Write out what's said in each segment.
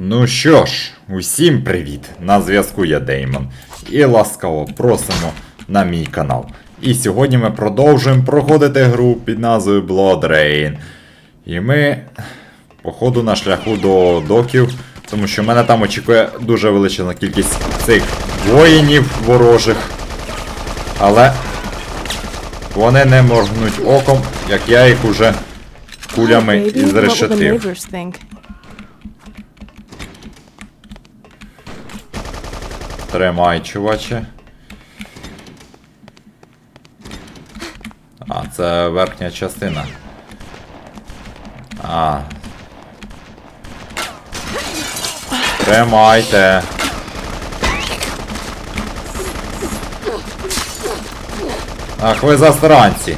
Ну що ж, усім привіт! На зв'язку я Деймон. І ласкаво просимо на мій канал. І сьогодні ми продовжуємо проходити гру під назвою Blood Rain. І ми, походу, на шляху до доків, тому що мене там очікує дуже величезна кількість цих воїнів ворожих. Але вони не моргнуть оком, як я їх уже кулями Baby, Тримай, чуваче. А, це верхня частина. А. Тримайте. Ах, ви застранці.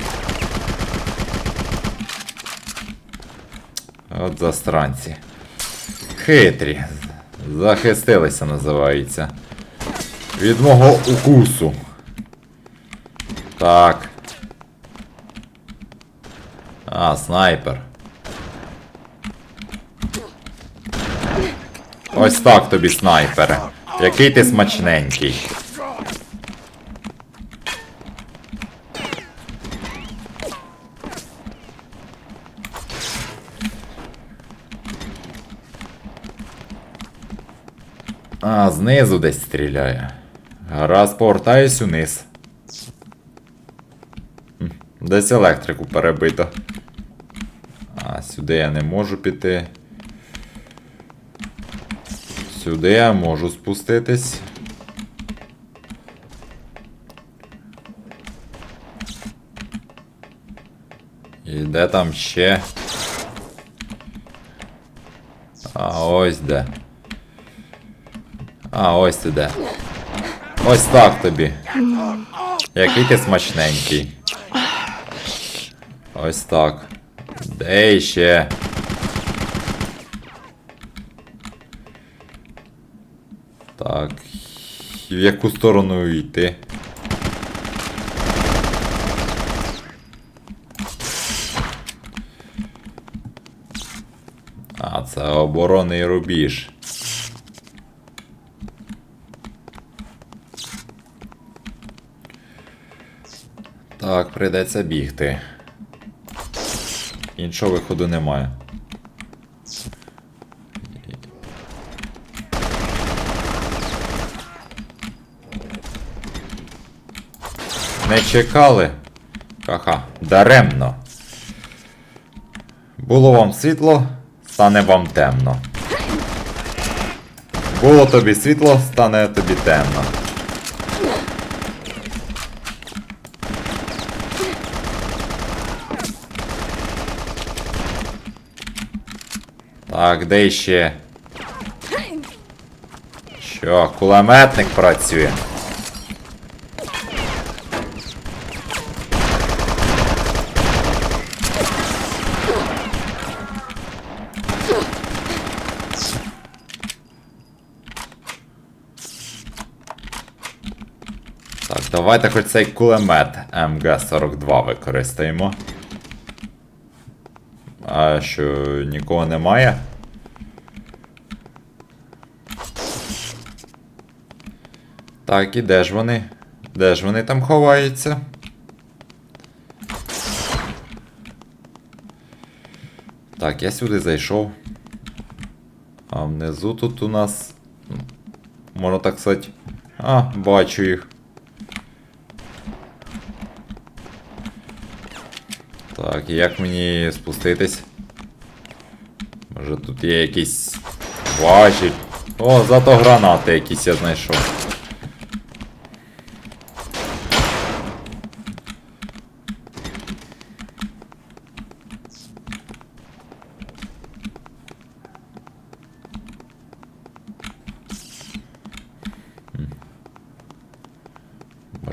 От застранці. Хитрі. Захистилися, називається. Від мого укусу. Так. А, снайпер. Ось так тобі, снайпере. Який ти смачненький. А, знизу десь стріляє. Гаразд, повертаюсь униз. Десь електрику перебито. А, сюди я не можу піти. Сюди я можу спуститись. І де там ще? А ось де. А, ось ти де. Ось так тобі. Який ти смачненький. Ось так. Де ще? Так. В яку сторону йти? А, це оборонний рубіж. Так, прийдеться бігти. Іншого виходу немає. Не чекали? Ха-ха, даремно. Було вам світло, стане вам темно. Було тобі світло, стане тобі темно. Так, де ще? Що, кулеметник працює? Так, давайте хоч цей кулемет МГ-42 використаємо. А що, нікого немає? Так, і де ж вони? Де ж вони там ховаються? Так, я сюди зайшов. А внизу тут у нас. Можна так сказати. А, бачу їх. Так, як мені спуститись? Може тут є якісь важіль. О, зато гранати якісь я знайшов.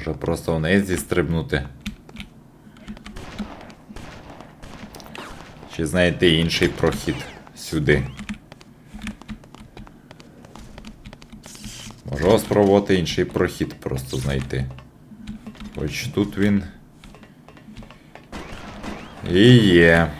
Може просто вниз зістрибнути. Чи знайти інший прохід сюди. Можу спробувати інший прохід просто знайти. Хоч тут він. І є.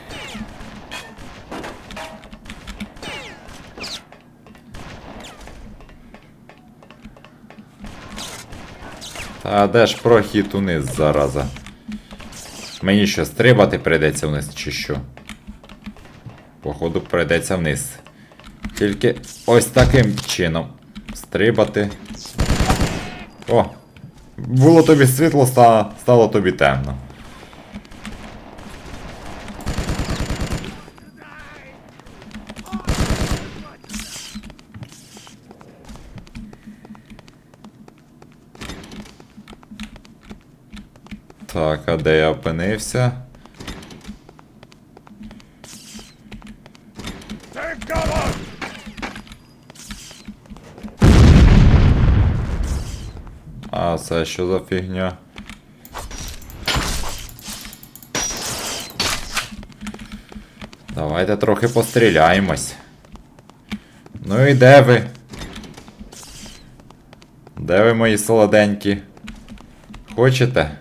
Та де ж прохід униз, зараза? Мені що, стрибати прийдеться вниз чи що? Походу прийдеться вниз. Тільки ось таким чином. Стрибати. О! Було тобі світло, стало, стало тобі темно. Так, а де я опинився? А це що за фігня? Давайте трохи постріляємось. Ну і де ви? Де ви мої солоденькі? Хочете,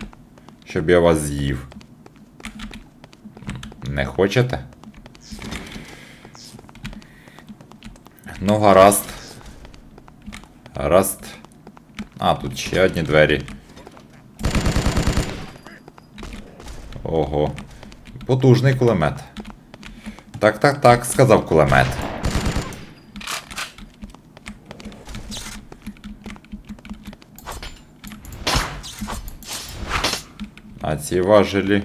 щоб я вас з'їв? Не хочете? Ну, гаразд. Гаразд. А, тут ще одні двері. Ого. Потужний кулемет. Так, так, так, сказав кулемет. А ці важелі.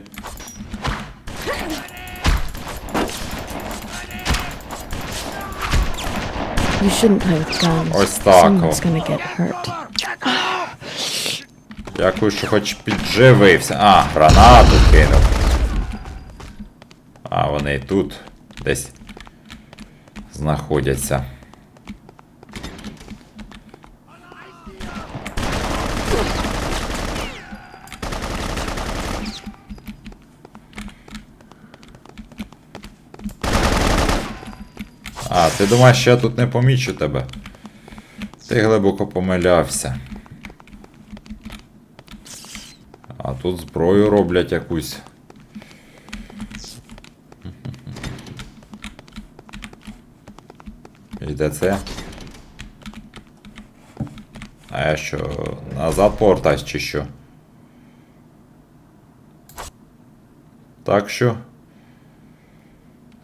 You shouldn't play with guns. Ось так, Someone's gonna get hurt. Дякую, що хоч підживився. А, гранату кинув. А, вони і тут десь знаходяться. А, ти думаєш, що я тут не помічу тебе? Ти глибоко помилявся. А тут зброю роблять якусь. І це? А я що, назад повертаюсь чи що? Так що.